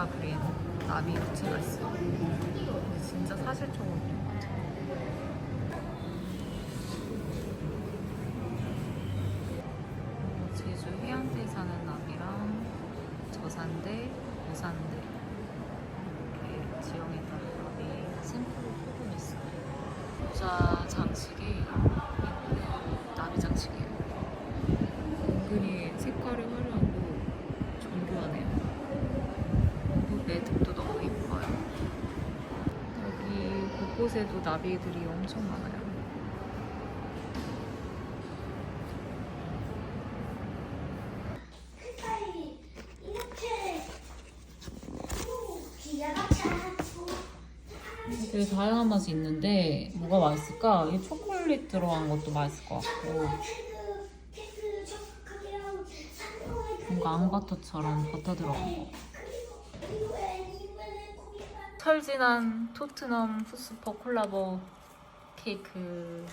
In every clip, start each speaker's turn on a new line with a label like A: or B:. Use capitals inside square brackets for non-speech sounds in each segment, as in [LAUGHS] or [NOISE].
A: 화가가 그린 나비 부채가 있어요. 근데 진짜 같아요. 어, 제주 해안대에 사는 나비랑 저산대, 고산대 이렇게 지형에 따른 나비 샘플을 표본했어요. 모자 장식이 있는 나비 장식이에요. 은근히 색깔이 화려하고 정교하네요. 그리고 매듭도 너무 예뻐요. 여기 곳곳에도 나비들이 엄청 많아요. 되게 다양한 맛이 있는데 뭐가 맛있을까? 이 초콜릿 들어간 것도 맛있을 것 같고 뭔가 앙버터처럼 버터 들어간 거. 철진한 토트넘 푸스퍼 콜라보 케이크.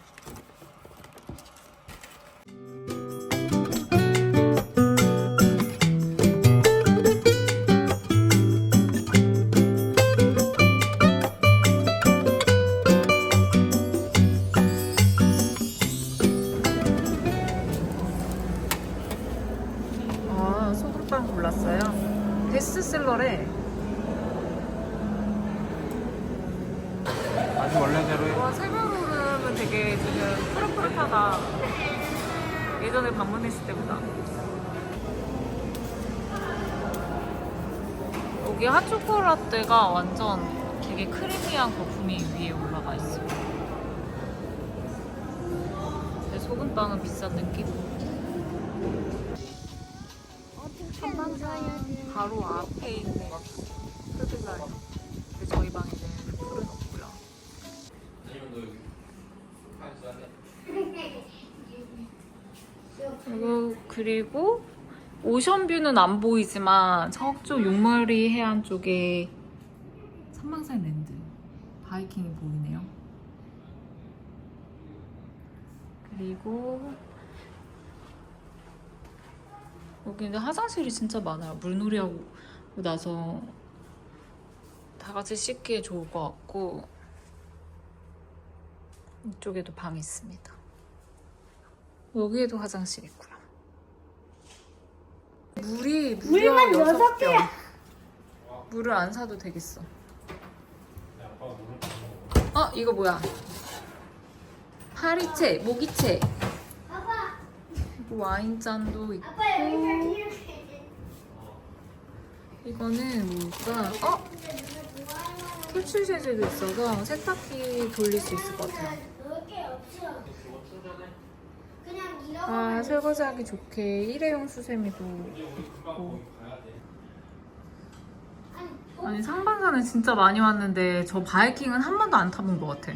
A: 예전에 방문했을 때보다. 여기 핫초코라떼가 완전 되게 크리미한 거품이 위에 올라가 있어요. 근데 소금빵은 비싼 느낌? 바로 앞에 있는 푸드가요. 근데 저희 방에는 풀은 없고요 그리고, 그리고 오션뷰는 안 보이지만 저쪽 용머리 해안 쪽에 삼방산 랜드 바이킹이 보이네요. 그리고 여기 근데 화장실이 진짜 많아요. 물놀이하고 나서 다 같이 씻기에 좋을 것 같고 이쪽에도 방이 있습니다. 여기에도 화장실 있고요. 물이 무려
B: 물만
A: 여섯.
B: 개야.
A: 물을 안 사도 되겠어. 어 이거 뭐야? 파리채, 모기채,
B: 아빠
A: 와인잔도 있고
B: 아빠 여기 이렇게
A: 이거는 뭘까? 어 캡슐 세제도 있어서 세탁기 돌릴 수 있을 것 같아요.
B: 없어.
A: 아 설거지하기 좋게 일회용 수세미도 있고. 아니 상반산은 진짜 많이 왔는데 저 바이킹은 한 번도 안 타본 것 같아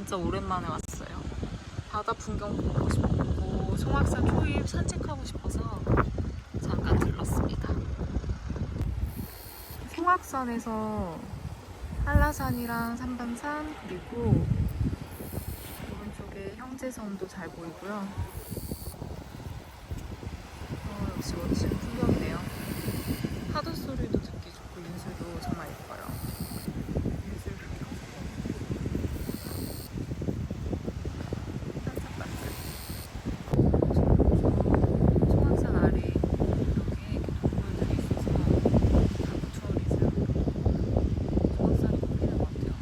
A: 진짜 오랜만에 왔어요. 바다 풍경 보고 싶고 송악산 초입 산책하고 싶어서 잠깐 들렀습니다. 송악산에서 한라산이랑 삼반산 그리고 오른쪽에 형제섬도 잘 보이고요. 어, 역시 멋진 풍경이네요. 파도 소리도 듣기 좋고 윤술도 정말 예뻐요. 윤술 반짝반짝. 송악산 아래 이렇게 이렇게 동굴들이 있어서 다크 투어리즘 송악산이 보이는 것 같아요.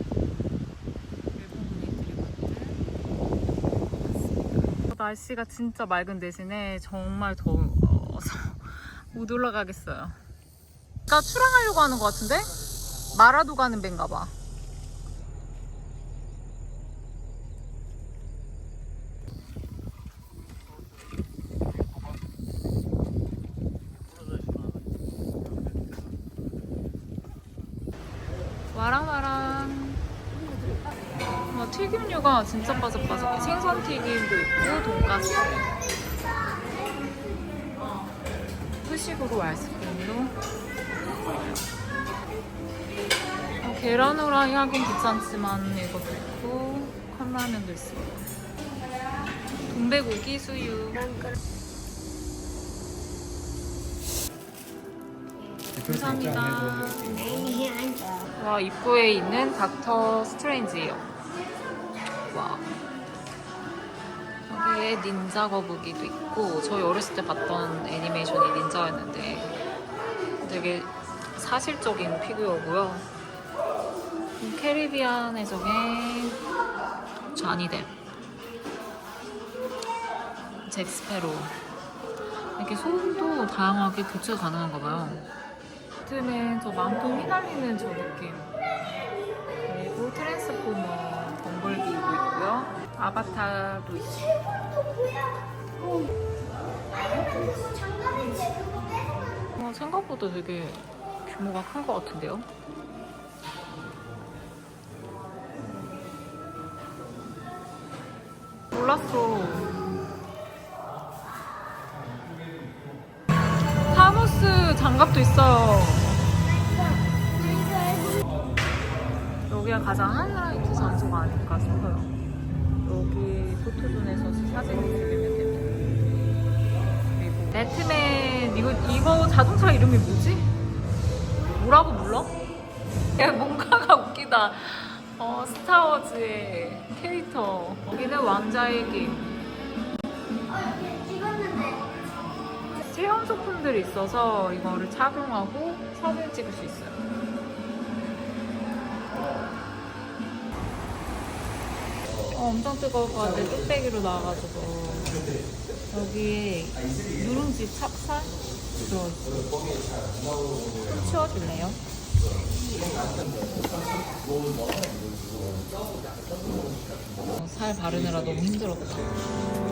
A: 일본 분들이 많은 날씨가 진짜 맑은 대신에 정말 더워서 [LAUGHS] 못 올라가겠어요. 나 출항하려고 하는 것 같은데? 마라도 가는 배인가 봐. 와랑와랑. 와, 튀김류가 진짜 바삭바삭해. 생선 튀김도 있고, 돈가스. 후식으로 아이스크림도. 어, 계란 후라이 하긴 귀찮지만 이것도 있고, 컵라면도 있습니다. 동백고기 수유. 감사합니다. 와 입구에 있는 닥터 스트레인지예요. 와. 여기에 닌자 거북이도 있고 저희 어렸을 때 봤던 애니메이션이 닌자였는데 되게 사실적인 피규어고요. 캐리비안 해적의 좌니뎁 잭스페로 이렇게 소음도 다양하게 교체 가능한가 봐요. 배트맨 저 만큼 휘날리는 저 느낌. 그리고 트랜스포머 범블비도 있고요. 아바타도 어, 생각보다 되게 규모가 큰 것 같은데요? 몰랐어. 타모스 장갑도 있어요. 여기가 가장 장소가 아닐까 싶어요. 여기 포토존에서 사진을 찍으면 됩니다. 그리고 배트맨 이거 이거 자동차 이름이 뭐지? 뭐라고 불러? 야 뭔가가 웃기다. 어 스타워즈의 캐릭터. 여기는 왕자의 길. 체험 소품들이 있어서 이거를 착용하고 사진 찍을 수 있어요. 어, 엄청 뜨거울 것 같은데 뚝배기로 나와가지고 여기에 누룽지 찹쌀 들어있어요. 좀 치워줄래요? 어, 살 바르느라 너무 힘들었다.